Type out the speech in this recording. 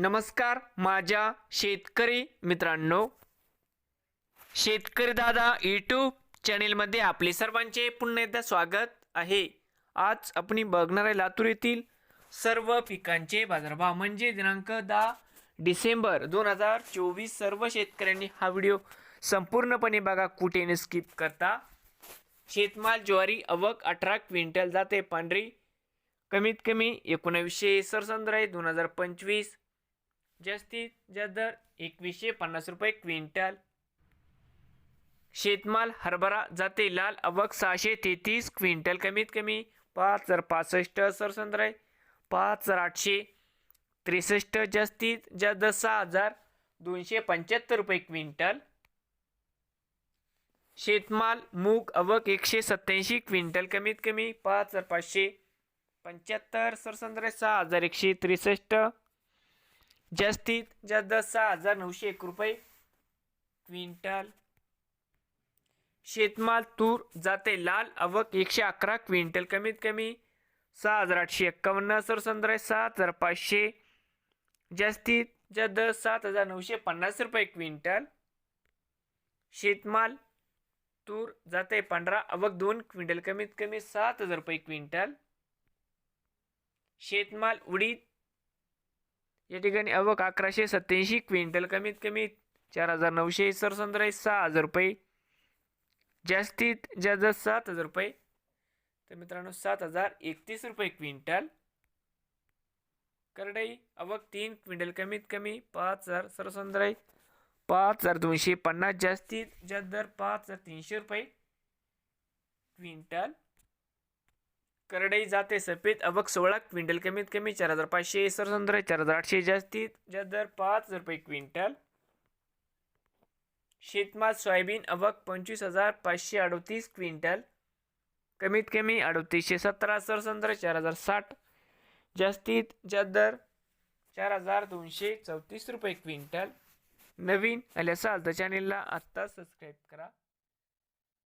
नमस्कार माझ्या शेतकरी मित्रांनो. शेतकरी दादा यूट्यूब चॅनेलमध्ये आपले सर्वांचे पुन्हा एकदा स्वागत आहे. आज आपण बघणार आहे लातूर येथील सर्व पिकांचे बाजारभाव म्हणजे दिनांक दहा डिसेंबर दोन हजार चोवीस सर्व शेतकऱ्यांनी हा व्हिडिओ संपूर्णपणे बघा कुठे न स्किप करता. शेतमाल ज्वारी अवक अठरा क्विंटल जाते पांढरी. कमीत कमी एकोणावीसशे सरसंद्र आहे दोन हजार पंचवीस. जास्तीत जास्त दर एकवीसशे पन्नास रुपये क्विंटल. शेतमाल हरभरा जाते लाल अवक सहाशे तेहतीस क्विंटल कमीत कमी पाच हजार पासष्ट सरसंद्राय पाच हजार आठशे त्रेसष्ट जास्तीत जास्त सहा हजार दोनशे पंच्याहत्तर रुपये क्विंटल. शेतमाल मूग अवक एकशे सत्याऐंशी क्विंटल कमीत कमी पाच हजार पाचशे पंच्याहत्तर सरसंद्राय सहा हजार एकशे त्रेसष्ट जास्तीत जास्त सहा हजार नऊशे एक रुपये. क्विंटल. शेतमाल तूर जाते लाल अवक एकशे अकरा क्विंटल कमीत कमी सहा हजार आठशे एक्कावन्न सरसंद्र सात हजार पाचशे. जास्तीत जास्त सात हजार नऊशे पन्नास रुपये क्विंटल. शेतमाल तूर जाते पांढरा अवक दोन क्विंटल कमीत कमी सात हजार रुपये क्विंटल. शेतमाल उडीद या ठिकाणी अवक अकराशे सत्याऐंशी क्विंटल कमीत कमी चार हजार नऊशे सरसंद्र सहा हजार रुपये. जास्तीत जास्त सात हजार रुपये. तर मित्रांनो सात हजार एकतीस रुपये क्विंटल. करडई अवक तीन क्विंटल कमीत कमी पाच हजार सरसंद्र पाच हजार दोनशे पन्नास जास्तीत जास्त दर पाच हजार तीनशे रुपये. क्विंटल. करडई जाते सफेद अवक सोळा क्विंटल कमीत कमी चार हजार पाचशे सरसंद्र चार हजार आठशे जास्तीत जास्त दर पाच हजार रुपये क्विंटल. शेतमाल सोयाबीन अवक पंचवीस हजार पाचशे अडतीस क्विंटल. कमीत कमी अडतीसशे सतरा सरसंद्र चार हजार साठ जास्तीत जास्त दर चार हजार दोनशे चौतीस रुपये क्विंटल. नवीन आले असाल तर चॅनेलला आत्ता सबस्क्राईब करा.